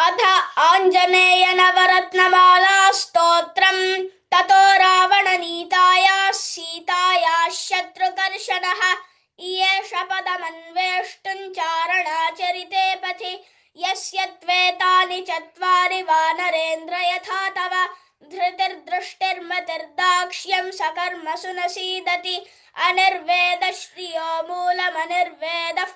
अथ आञ्जनेयनवरत्नमाला स्तोत्रम् ततो रावणनीतायाः सीतायाः शत्रुकर्षणः इयेष पदमन्वेष्टुम् चारणाचरिते पथि। यस्य त्वेतानि चत्वारि वानरेन्द्र यथा तव। धृतिर्दृष्टिर्मतिर्दाक्ष्यम् सकर्मसु न सीदति। अनिर्वेदश्रियो मूलमनिर्वेदः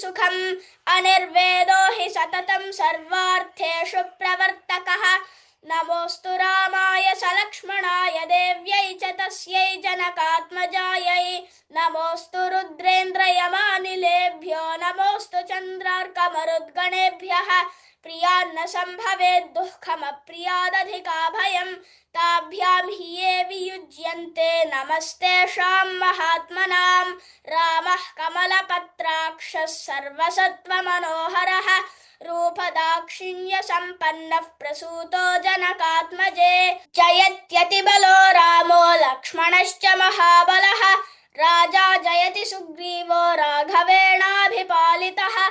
सुखम् अनिर्वेदो हि सततं सर्वार्थेषु प्रवर्तकः। नमोस्तु रामाय सलक्ष्मणाय देव्यै च तस्यै जनकात्मजायै। नमोऽस्तु रुद्रेन्द्रयमानिलेभ्यो। नमोऽस्तु चन्द्रार्कमरुद्गणेभ्यः। प्रियान्न सम्भवेत् दुःखमप्रियादधिका भयम् ताभ्यां हि ये वियुज्यन्ते। नमस्तेषां महात्मनां। रामः कमलपत्राक्षः सर्वसत्त्वमनोहरः। रूपदाक्षिण्यसम्पन्नः प्रसूतो जनकात्मजे। जयत्यतिबलो रामो लक्ष्मणश्च महाबलः। राजा जयति सुग्रीवो राघवेणाभिपालितः।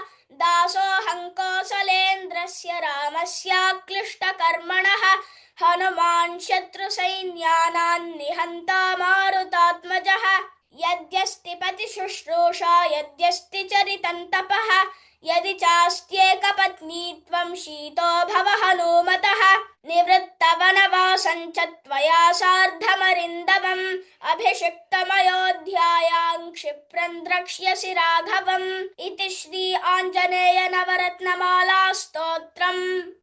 हनुमान् शत्रुसैन्यानां निहन्ता मारुतात्मजः। यद्यस्ति पतिशुश्रूषा यद्यस्ति चरितं तपः यदि चास्त्येकपत्नीत्वं शीतो भव हनूमतः च त्वया सार्धमरिन्दवम्। अभिषिक्तमयोध्यायां क्षिप्रं द्रक्ष्यसि राघवम्। इति श्री आञ्जनेय नवरत्नमाला स्तोत्रम्।